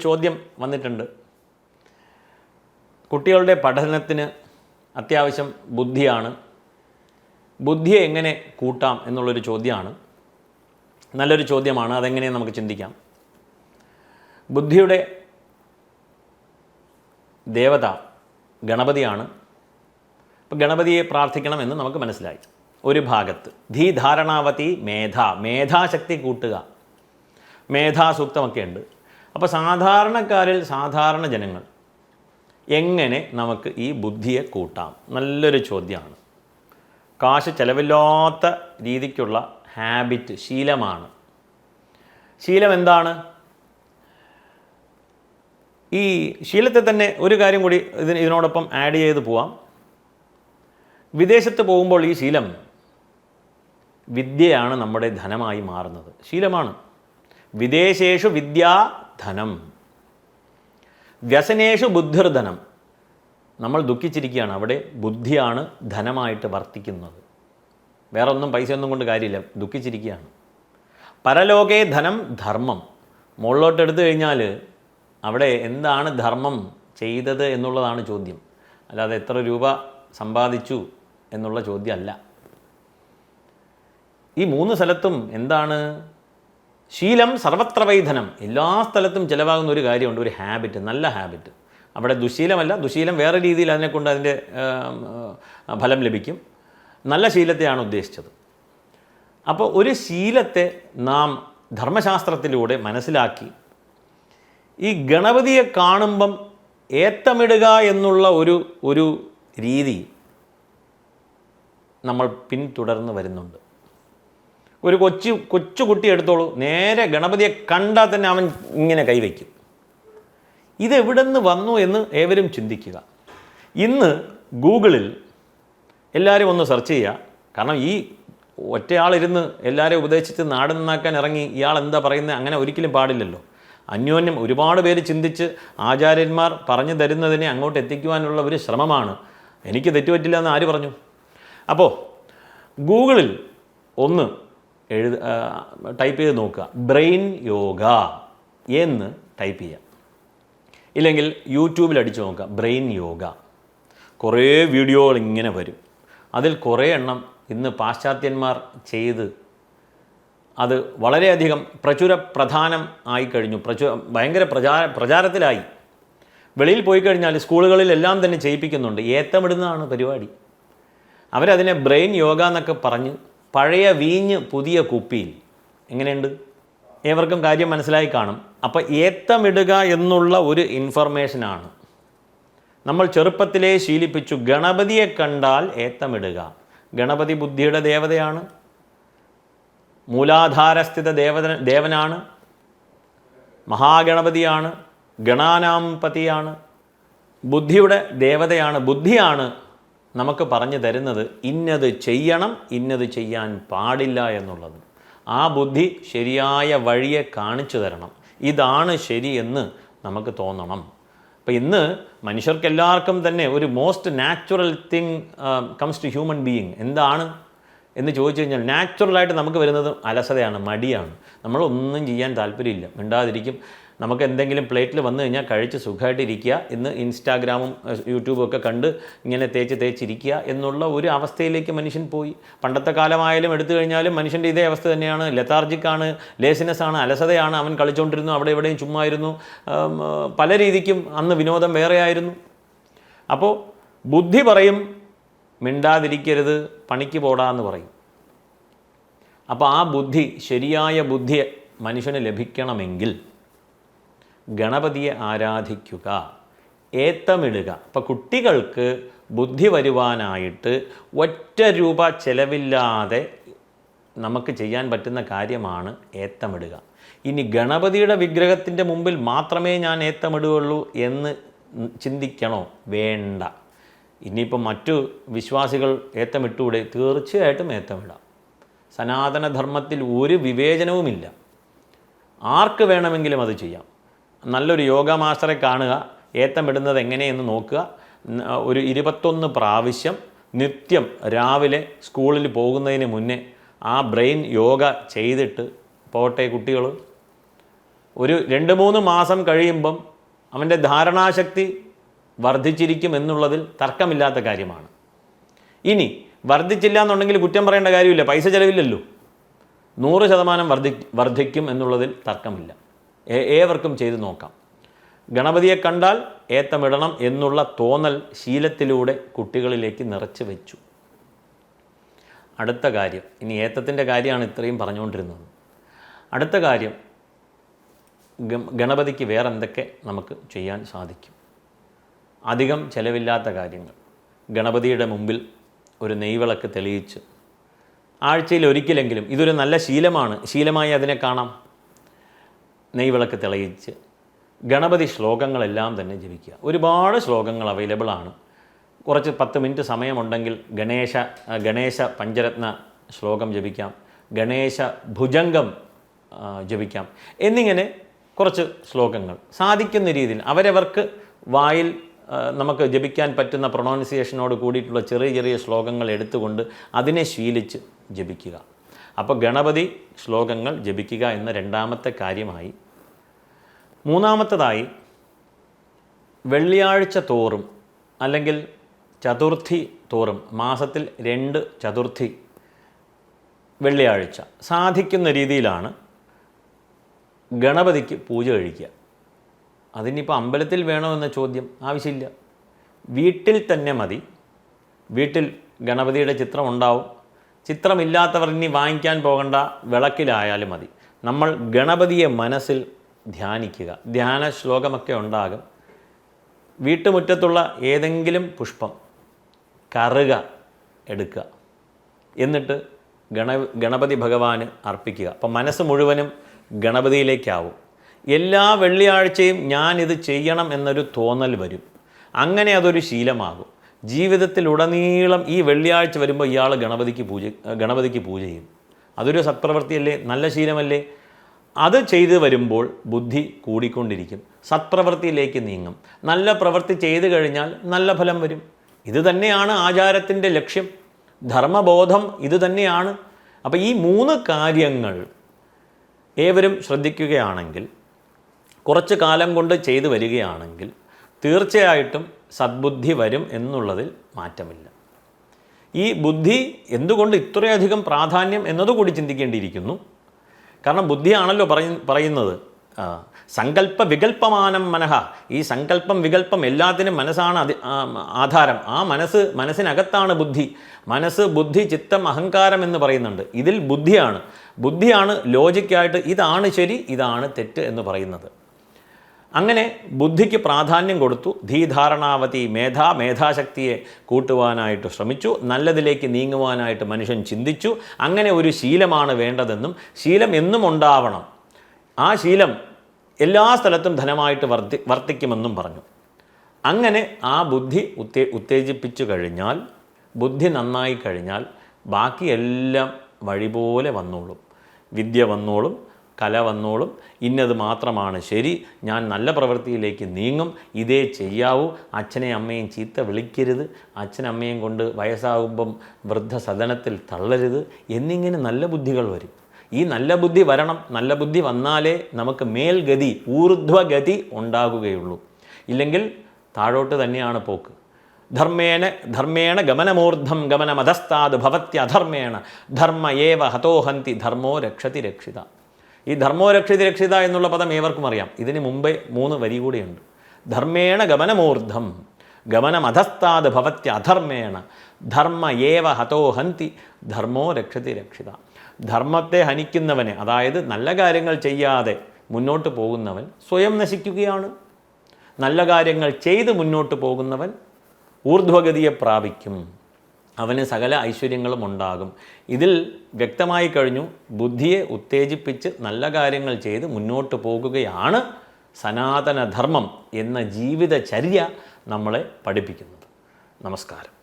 ചോദ്യം വന്നിട്ടുണ്ട്. കുട്ടികളുടെ പഠനത്തിന് അത്യാവശ്യം ബുദ്ധിയാണ്. ബുദ്ധിയെ എങ്ങനെ കൂട്ടാം എന്നുള്ളൊരു ചോദ്യമാണ്. നല്ലൊരു ചോദ്യമാണ്. അതെങ്ങനെ നമുക്ക് ചിന്തിക്കാം. ബുദ്ധിയുടെ ദേവത ഗണപതിയാണ്. അപ്പോൾ ഗണപതിയെ പ്രാർത്ഥിക്കണമെന്ന് നമുക്ക് മനസ്സിലായി. ഒരു ഭാഗത്ത്. ധീധാരണാവതി മേധ. മേധാശക്തി കൂട്ടുക. മേധാസൂക്തമൊക്കെ ഉണ്ട് അപ്പോൾ സാധാരണക്കാരിൽ സാധാരണ ജനങ്ങൾ എങ്ങനെ നമുക്ക് ഈ ബുദ്ധിയെ കൂട്ടാം? നല്ലൊരു ചോദ്യമാണ്. കാശ് ചിലവില്ലാത്ത രീതിക്കുള്ള ഹാബിറ്റ് ശീലമാണ്. ശീലം എന്താണ്? ഈ ശീലത്തെ തന്നെ ഒരു കാര്യം കൂടി ഇതിന് ഇതിനോടൊപ്പം ആഡ് ചെയ്ത് പോവാം. വിദേശത്ത് പോകുമ്പോൾ ഈ ശീലം വിദ്യയാണ് നമ്മുടെ ധനമായി മാറുന്നത്. ശീലമാണ്. വിദേശേഷു വിദ്യാ ധനം. വ്യസനേഷു ബുദ്ധിർധനം. നമ്മൾ ദുഃഖിച്ചിരിക്കുകയാണ് അവിടെ ബുദ്ധിയാണ് ധനമായിട്ട് വർത്തിക്കുന്നത്. വേറെ ഒന്നും പൈസ ഒന്നും കൊണ്ട് കാര്യമില്ല ദുഃഖിച്ചിരിക്കുകയാണ്. പരലോകേ ധനം ധർമ്മം. മുകളിലോട്ട് എടുത്തു കഴിഞ്ഞാൽ അവിടെ എന്താണ് ധർമ്മം ചെയ്തത് എന്നുള്ളതാണ് ചോദ്യം. അല്ലാതെ എത്ര രൂപ സമ്പാദിച്ചു എന്നുള്ള ചോദ്യമല്ല. ഈ മൂന്ന് സ്ഥലത്തും എന്താണ് ശീലം സർവത്ര വൈധനം. എല്ലാ സ്ഥലത്തും ചിലവാകുന്ന ഒരു കാര്യമുണ്ട് ഒരു ഹാബിറ്റ് നല്ല ഹാബിറ്റ് അവിടെ ദുശീലമല്ല ദുശീലം വേറെ രീതിയിൽ അതിനെക്കൊണ്ട് അതിന്റെ ഫലം ലഭിക്കും. നല്ല ശീലത്തെയാണ് ഉദ്ദേശിച്ചത്. അപ്പോൾ ഒരു ശീലത്തെ നാം ധർമ്മശാസ്ത്രത്തിലൂടെ മനസ്സിലാക്കി ഈ ഗണപതിയെ കാണുമ്പം ഏത്തമിടുക എന്നുള്ള ഒരു ഒരു രീതി നമ്മൾ പിന്തുടർന്ന് വരുന്നുണ്ട്. ഒരു കൊച്ചു കൊച്ചു കുട്ടി എടുത്തോളൂ. നേരെ ഗണപതിയെ കണ്ടാൽ തന്നെ അവൻ ഇങ്ങനെ കൈവയ്ക്കും ഇതെവിടെ നിന്ന് വന്നു എന്ന് ഏവരും ചിന്തിക്കുക. ഇന്ന് ഗൂഗിളിൽ എല്ലാവരും ഒന്ന് സെർച്ച് ചെയ്യുക. കാരണം ഈ ഒറ്റയാളിരുന്ന് എല്ലാവരെയും ഉപദേശിച്ച് നാട് നന്നാക്കാൻ ഇറങ്ങി ഇയാൾ എന്താ പറയുന്നത് അങ്ങനെ ഒരിക്കലും പാടില്ലല്ലോ. അന്യോന്യം ഒരുപാട് പേര് ചിന്തിച്ച് ആചാര്യന്മാർ പറഞ്ഞു തരുന്നതിനെ അങ്ങോട്ട് എത്തിക്കുവാനുള്ള ഒരു ശ്രമമാണ്. എനിക്ക് തെറ്റുപറ്റില്ല എന്ന് ആര് പറഞ്ഞു? അപ്പോൾ ഗൂഗിളിൽ ഒന്ന് എഴുത ടൈപ്പ് ചെയ്ത് നോക്കുക. ബ്രെയിൻ യോഗ എന്ന് ടൈപ്പ് ചെയ്യുക ഇല്ലെങ്കിൽ യൂട്യൂബിൽ അടിച്ചു നോക്കുക. ബ്രെയിൻ യോഗ കുറേ വീഡിയോകൾ ഇങ്ങനെ വരും. അതിൽ കുറേ എണ്ണം ഇന്ന് പാശ്ചാത്യന്മാർ ചെയ്ത് അത് വളരെയധികം പ്രചുര പ്രധാനം ആയിക്കഴിഞ്ഞു പ്രചു ഭയങ്കര പ്രചാര പ്രചാരത്തിലായി. വെളിയിൽ പോയി കഴിഞ്ഞാൽ സ്കൂളുകളിലെല്ലാം തന്നെ ചെയ്യിപ്പിക്കുന്നുണ്ട്. ഏത്തമിടുന്നതാണ് പരിപാടി. അവരതിനെ ബ്രെയിൻ യോഗ എന്നൊക്കെ പറഞ്ഞ് പഴയ വീഞ്ഞ് പുതിയ കുപ്പിയിൽ എങ്ങനെയുണ്ട്? ഏവർക്കും കാര്യം മനസ്സിലായി കാണും. അപ്പോൾ ഏത്തമിടുക എന്നുള്ള ഒരു ഇൻഫർമേഷനാണ് നമ്മൾ ചെറുപ്പത്തിലേ ശീലിപ്പിച്ചു ഗണപതിയെ കണ്ടാൽ ഏത്തമിടുക. ഗണപതി ബുദ്ധിയുടെ ദേവതയാണ്. മൂലാധാരസ്ഥിത ദേവത ദേവനാണ്. മഹാഗണപതിയാണ്. ഗണാനാംപതിയാണ്. ബുദ്ധിയുടെ ദേവതയാണ്. ബുദ്ധിയാണ് നമുക്ക് പറഞ്ഞു തരുന്നത് ഇന്നത് ചെയ്യണം ഇന്നത് ചെയ്യാൻ പാടില്ല എന്നുള്ളത്. ആ ബുദ്ധി ശരിയായ വഴിയെ കാണിച്ചു തരണം. ഇതാണ് ശരിയെന്ന് നമുക്ക് തോന്നണം. അപ്പോൾ ഇന്ന് മനുഷ്യർക്കെല്ലാവർക്കും തന്നെ ഒരു most natural thing comes to human being എന്താണ്? എന്ന് ചോദിച്ചു കഴിഞ്ഞാൽ നാച്ചുറലായിട്ട് നമുക്ക് വരുന്നത് അലസതയാണ് മടിയാണ്. നമ്മളൊന്നും ചെയ്യാൻ താല്പര്യമില്ല. മിണ്ടാതിരിക്കും. നമുക്ക് എന്തെങ്കിലും പ്ലേറ്റിൽ വന്നു കഴിഞ്ഞാൽ കഴിച്ച് സുഖമായിട്ടിരിക്കുക ഇന്ന് ഇൻസ്റ്റാഗ്രാമും യൂട്യൂബും ഒക്കെ കണ്ട് ഇങ്ങനെ തേച്ച് തേച്ചിരിക്കുക എന്നുള്ള ഒരു അവസ്ഥയിലേക്ക് മനുഷ്യൻ പോയി. പണ്ടത്തെ കാലമായാലും എടുത്തു കഴിഞ്ഞാലും മനുഷ്യന്റെ ഇതേ അവസ്ഥ തന്നെയാണ്. ലെത്താർജിക്കാണ് ലേസിനെസ്സാണ് അലസതയാണ്. അവൻ കളിച്ചുകൊണ്ടിരുന്നു അവിടെ എവിടെയും ചുമ്മായിരുന്നു. പല രീതിക്കും അന്ന് വിനോദം വേറെയായിരുന്നു. അപ്പോൾ ബുദ്ധി പറയും മിണ്ടാതിരിക്കരുത് പണിക്ക് പോടാന്ന് പറയും. അപ്പോൾ ആ ബുദ്ധി ശരിയായ ബുദ്ധി മനുഷ്യന് ലഭിക്കണമെങ്കിൽ ഗണപതിയെ ആരാധിക്കുക ഏത്തമിടുക. അപ്പോൾ കുട്ടികൾക്ക് ബുദ്ധി വരുവാനായിട്ട് ഒറ്റ രൂപ ചെലവില്ലാതെ നമുക്ക് ചെയ്യാൻ പറ്റുന്ന കാര്യമാണ് ഏത്തമിടുക. ഇനി ഗണപതിയുടെ വിഗ്രഹത്തിന്റെ മുമ്പിൽ മാത്രമേ ഞാൻ ഏത്തമിടുകയുള്ളൂ എന്ന് ചിന്തിക്കണോ? വേണ്ട. ഇനിയിപ്പോൾ മറ്റു വിശ്വാസികൾ ഏത്തമിട്ടൂടെ തീർച്ചയായിട്ടും ഏത്തമിടാം. സനാതനധർമ്മത്തിൽ ഒരു വിവേചനവുമില്ല. ആർക്ക് വേണമെങ്കിലും അത് ചെയ്യാം. നല്ലൊരു യോഗ മാസ്റ്ററെ കാണുക ഏത്തമിടുന്നത് എങ്ങനെയെന്ന് നോക്കുക. ഒരു ഇരുപത്തൊന്ന് പ്രാവശ്യം നിത്യം രാവിലെ സ്കൂളിൽ പോകുന്നതിന് മുന്നേ ആ ബ്രെയിൻ യോഗ ചെയ്തിട്ട് പോട്ടെ കുട്ടികൾ ഒരു രണ്ട് മൂന്ന് മാസം കഴിയുമ്പം അവന്റെ ധാരണാശക്തി വർദ്ധിച്ചിരിക്കും എന്നുള്ളതിൽ തർക്കമില്ലാത്ത കാര്യമാണ്. ഇനി വർദ്ധിച്ചില്ല എന്നുണ്ടെങ്കിൽ കുറ്റം പറയേണ്ട കാര്യമില്ല പൈസ ചിലവില്ലല്ലോ. നൂറ് ശതമാനം വർദ്ധി വർദ്ധിക്കും എന്നുള്ളതിൽ തർക്കമില്ല. ഏവർക്കും ചെയ്തു നോക്കാം. ഗണപതിയെ കണ്ടാൽ ഏത്തമിടണം എന്നുള്ള തോന്നൽ ശീലത്തിലൂടെ കുട്ടികളിലേക്ക് നിറച്ചു വെച്ചു. അടുത്ത കാര്യം ഇനി ഏത്തത്തിന്റെ കാര്യമാണ് ഇത്രയും പറഞ്ഞുകൊണ്ടിരുന്നത്. അടുത്ത കാര്യം ഗണപതിക്ക് വേറെ എന്തൊക്കെ നമുക്ക് ചെയ്യാൻ സാധിക്കും? അധികം ചിലവില്ലാത്ത കാര്യങ്ങൾ. ഗണപതിയുടെ മുമ്പിൽ ഒരു നെയ്വിളക്ക് തെളിയിച്ച് ആഴ്ചയിൽ ഒരിക്കലെങ്കിലും ഇതൊരു നല്ല ശീലമാണ്. ശീലമായി അതിനെ കാണാം. നെയ്വിളക്ക് തെളിയിച്ച് ഗണപതി ശ്ലോകങ്ങളെല്ലാം തന്നെ ജപിക്കുക. ഒരുപാട് ശ്ലോകങ്ങൾ അവൈലബിൾ ആണ്. കുറച്ച് പത്ത് മിനിറ്റ് സമയമുണ്ടെങ്കിൽ ഗണേശ ഗണേശ പഞ്ചരത്ന ശ്ലോകം ജപിക്കാം. ഗണേശ ഭുജംഗം ജപിക്കാം. എന്നിങ്ങനെ കുറച്ച് ശ്ലോകങ്ങൾ സാധിക്കുന്ന രീതിയിൽ അവരവർക്ക് വായിൽ നമുക്ക് ജപിക്കാൻ പറ്റുന്ന പ്രൊണൗൺസിയേഷനോട് കൂടിയിട്ടുള്ള ചെറിയ ചെറിയ ശ്ലോകങ്ങൾ എടുത്തുകൊണ്ട് അതിനെ ശീലിച്ച് ജപിക്കുക. അപ്പോൾ ഗണപതി ശ്ലോകങ്ങൾ ജപിക്കുക എന്ന രണ്ടാമത്തെ കാര്യമായി. മൂന്നാമത്തതായി വെള്ളിയാഴ്ച തോറും അല്ലെങ്കിൽ ചതുർത്ഥി തോറും മാസത്തിൽ രണ്ട് ചതുർത്ഥി വെള്ളിയാഴ്ച സാധിക്കുന്ന രീതിയിലാണ് ഗണപതിക്ക് പൂജ കഴിക്കുക. അതിനിപ്പോൾ അമ്പലത്തിൽ വേണമെന്ന ചോദ്യം ആവശ്യമില്ല. വീട്ടിൽ തന്നെ മതി. വീട്ടിൽ ഗണപതിയുടെ ചിത്രം ഉണ്ടാവും. ചിത്രമില്ലാത്തവർ ഇനി വാങ്ങിക്കാൻ പോകേണ്ട വിളക്കിലായാലും മതി. നമ്മൾ ഗണപതിയെ മനസ്സിൽ ധ്യാനിക്കുക. ധ്യാന ശ്ലോകമൊക്കെ ഉണ്ടാകും. വീട്ടുമുറ്റത്തുള്ള ഏതെങ്കിലും പുഷ്പം കറുക എടുക്കുക. എന്നിട്ട് ഗണ ഗണപതി ഭഗവാന് അർപ്പിക്കുക. അപ്പം മനസ്സ് മുഴുവനും ഗണപതിയിലേക്കാവും. എല്ലാ വെള്ളിയാഴ്ചയും ഞാനിത് ചെയ്യണം എന്നൊരു തോന്നൽ വരും. അങ്ങനെ അതൊരു ശീലമാകും. ജീവിതത്തിലുടനീളം ഈ വെള്ളിയാഴ്ച വരുമ്പോൾ ഇയാൾ ഗണപതിക്ക് പൂജ ഗണപതിക്ക് പൂജ ചെയ്യും അതൊരു സത്പ്രവൃത്തിയല്ലേ നല്ല ശീലമല്ലേ? അത് ചെയ്തു വരുമ്പോൾ ബുദ്ധി കൂടിക്കൊണ്ടിരിക്കും. സത്പ്രവൃത്തിയിലേക്ക് നീങ്ങും. നല്ല പ്രവൃത്തി ചെയ്തു കഴിഞ്ഞാൽ നല്ല ഫലം വരും. ഇത് തന്നെയാണ് ആചാരത്തിന്റെ ലക്ഷ്യം. ധർമ്മബോധം ഇത് തന്നെയാണ്. അപ്പോൾ ഈ മൂന്ന് കാര്യങ്ങൾ ഏവരും ശ്രദ്ധിക്കുകയാണെങ്കിൽ കുറച്ച് കാലം കൊണ്ട് ചെയ്തു വരികയാണെങ്കിൽ തീർച്ചയായിട്ടും സദ്ബുദ്ധി വരും എന്നുള്ളതിൽ മാറ്റമില്ല. ഈ ബുദ്ധി എന്തുകൊണ്ട് ഇത്രയധികം പ്രാധാന്യം എന്നതുകൂടി ചിന്തിക്കേണ്ടിയിരിക്കുന്നു? കാരണം ബുദ്ധിയാണല്ലോ പറയ പറയുന്നത്. സങ്കല്പ വികല്പമാനം മനഹ ഈ സങ്കല്പം വികല്പം എല്ലാത്തിനും മനസ്സാണ് അതി ആധാരം. ആ മനസ്സ് മനസ്സിനകത്താണ് ബുദ്ധി. മനസ്സ് ബുദ്ധി ചിത്തം അഹങ്കാരം എന്ന് പറയുന്നുണ്ട്. ഇതിൽ ബുദ്ധിയാണ്. ബുദ്ധിയാണ് ലോജിക്കായിട്ട് ഇതാണ് ശരി ഇതാണ് തെറ്റ് എന്ന് പറയുന്നത്. അങ്ങനെ ബുദ്ധിക്ക് പ്രാധാന്യം കൊടുത്തു. ധീധാരണാവതി മേധാ മേധാശക്തിയെ കൂട്ടുവാനായിട്ട് ശ്രമിച്ചു. നല്ലതിലേക്ക് നീങ്ങുവാനായിട്ട് മനുഷ്യൻ ചിന്തിച്ചു. അങ്ങനെ ഒരു ശീലമാണ് വേണ്ടതെന്നും ശീലം എന്നും ഉണ്ടാവണം. ആ ശീലം എല്ലാ സ്ഥലത്തും ധനമായിട്ട് വർദ്ധി വർത്തിക്കുമെന്നും പറഞ്ഞു. അങ്ങനെ ആ ബുദ്ധി ഉത്തേ ഉത്തേജിപ്പിച്ചു കഴിഞ്ഞാൽ ബുദ്ധി നന്നായി കഴിഞ്ഞാൽ ബാക്കിയെല്ലാം വഴിപോലെ വന്നോളും. വിദ്യ വന്നോളും. കല വന്നോളും. ഇന്നത് മാത്രമാണ്. ശരി ഞാൻ നല്ല പ്രവൃത്തിയിലേക്ക് നീങ്ങും. ഇതേ ചെയ്യാവൂ. അച്ഛനെയും അമ്മയും ചീത്ത വിളിക്കരുത്. അച്ഛനമ്മയും കൊണ്ട് വയസ്സാകുമ്പം വൃദ്ധസദനത്തിൽ തള്ളരുത്. എന്നിങ്ങനെ നല്ല ബുദ്ധികൾ വരും. ഈ നല്ല ബുദ്ധി വരണം. നല്ല ബുദ്ധി വന്നാലേ നമുക്ക് മേൽഗതി ഊർധ്വഗതി ഉണ്ടാകുകയുള്ളൂ. ഇല്ലെങ്കിൽ താഴോട്ട് തന്നെയാണ് പോക്ക്. ധർമ്മേണ ധർമ്മേണ ഗമനമൂർധം ഗമനമധസ്താത് ഭവത്യധർമ്മേണ ധർമ്മ ഏവ ഹതോഹന്തി ധർമ്മോ രക്ഷതി രക്ഷിത. ഈ ധർമ്മോ രക്ഷിതി എന്നുള്ള പദം ഏവർക്കും അറിയാം. ഇതിന് മുമ്പേ മൂന്ന് വരി കൂടിയുണ്ട്. ധർമ്മേണ ഗമനമൂർധം ഗമനമധസ്താത് ഭവത്യ അധർമ്മേണ ധർമ്മ ഏവ ഹതോഹന്തി ധർമ്മോ രക്ഷതി രക്ഷിത. ധർമ്മത്തെ ഹനിക്കുന്നവനെ അതായത് നല്ല കാര്യങ്ങൾ ചെയ്യാതെ മുന്നോട്ട് പോകുന്നവൻ സ്വയം നശിക്കുകയാണ്. നല്ല കാര്യങ്ങൾ ചെയ്ത് മുന്നോട്ട് പോകുന്നവൻ ഊർധ്വഗതിയെ പ്രാപിക്കും. അവന് സകല ഐശ്വര്യങ്ങളും ഉണ്ടാകും. ഇതിൽ വ്യക്തമായി കഴിഞ്ഞു ബുദ്ധിയെ ഉത്തേജിപ്പിച്ച് നല്ല കാര്യങ്ങൾ ചെയ്ത് മുന്നോട്ട് പോകുകയാണ് സനാതനധർമ്മം എന്ന ജീവിതചര്യ നമ്മളെ പഠിപ്പിക്കുന്നത്. നമസ്കാരം.